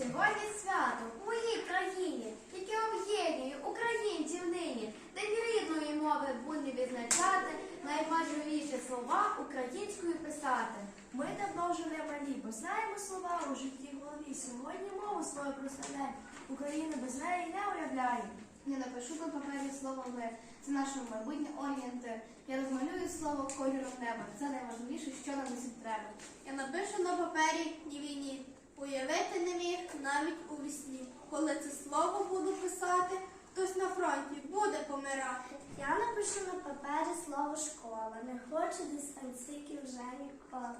Сьогодні свято в моїй країні, яке об'єднує українців нині, день рідної мови буде відзначати, найважливіші слова українською писати. Ми давно вже не малі, бо знаємо слова у житті голові. Сьогодні мову свою прославляємо. Україна без неї не уявляє. Я напишу на папері слово ми. Це наше майбутнє орієнтир. Я розмалюю слово кольором неба. Це найважливіше, що нам усім треба. Я напишу на папері ні війні. Уявити не міг навіть у вісні. Коли це слово буду писати, хтось на фронті буде помирати. Я напишу на папері слово школа. Не хочу дистанційки вже ніколи.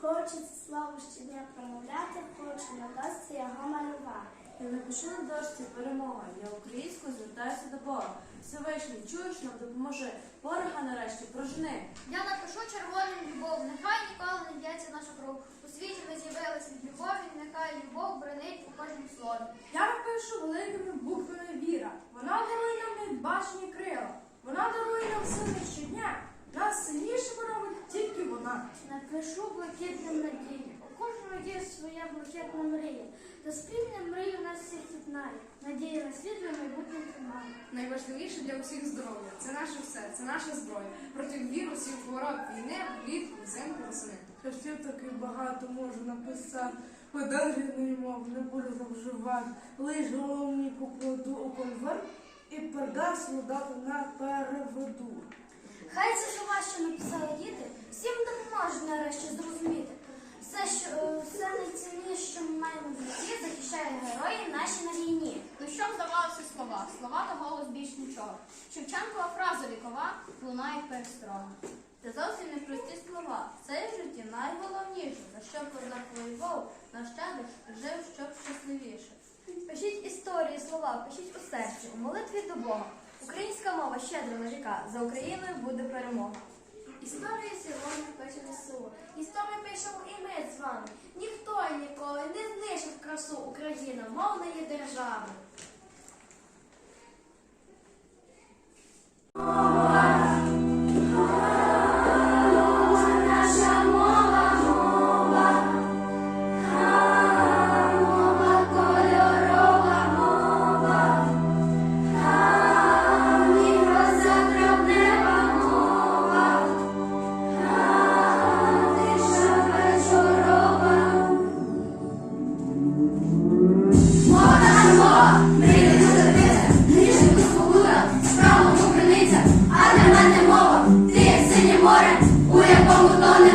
Хочу це слово щодня промовляти, хочу на дошці його малювати. Я напишу на дошці перемога. Я українською звертаюся до Бога. Всевишній, чуєш нам допоможи. Ворога нарешті прожени. Я напишу червоним любов, нехай ніколи не б'ється наша кров. У світі ми з'явилися від любові, нехай любов бренить у кожному слові. Я напишу великими буквами віра. Вона дарує нам недбачені крила. Вона дарує нам сили щодня. Нас сильнішими робить тільки вона. Напишу блакитним надії. У кожного є своя блакитна мрія. Та спільна мрія нас всіх єднає. Надія на світле майбутнє тримає. Найважливіше для усіх здоров'я. Це наше все, це наша зброя. Проти вірусів, хвороб, війни, влітку, взимку, восени. Хрестів таки багато можу написати. Вода рідної мови не буду завживати. Лиш головні покладу у конверт і передав солдату на переведу. Хай це слова, що написали діти, всім допоможе нарешті зрозуміти. Все, що е, все найцінніше, що ми маємо в житті, захищає герої наші на війні. Ну що здавалося слова? Слова та голос більш нічого. Шевченкова фраза вікова лунає перестрога. Це зовсім не прості слова. Це в житті найголовніше, за що козак воював, нащадок жив, щоб щасливіше. Пишіть історії, слова, пишіть у серці, у молитві до Бога. Українська мова щедра на ріка, за Україною буде перемога. Історія сьогодні пише НСУ. Історію пишемо і ми з вами. Ніхто і ніколи не знищив красу Україна, мовної держави. Наша Море у якому тоне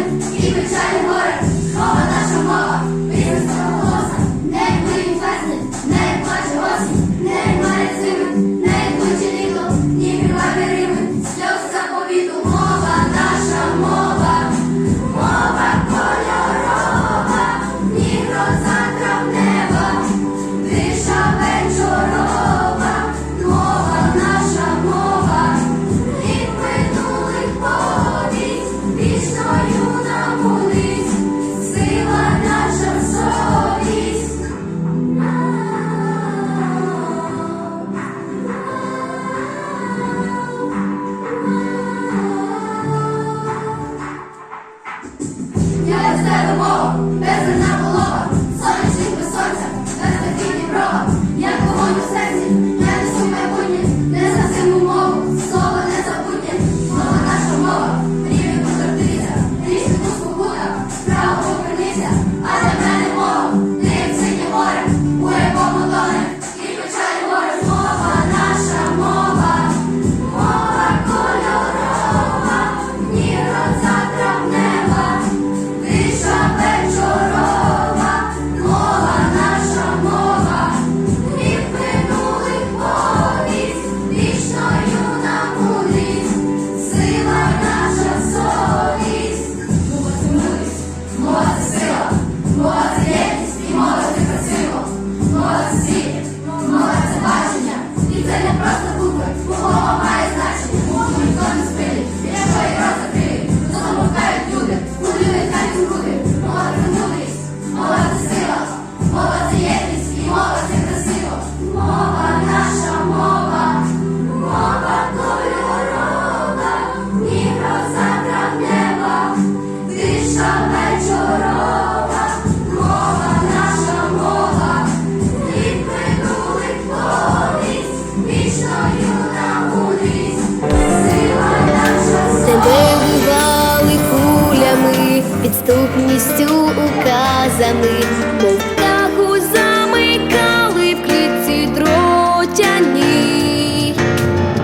восени, замикали в клітці тротяні,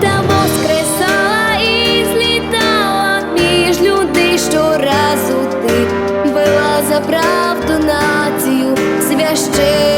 та воскресала і між людей щоразу ти вела за правду націю священну.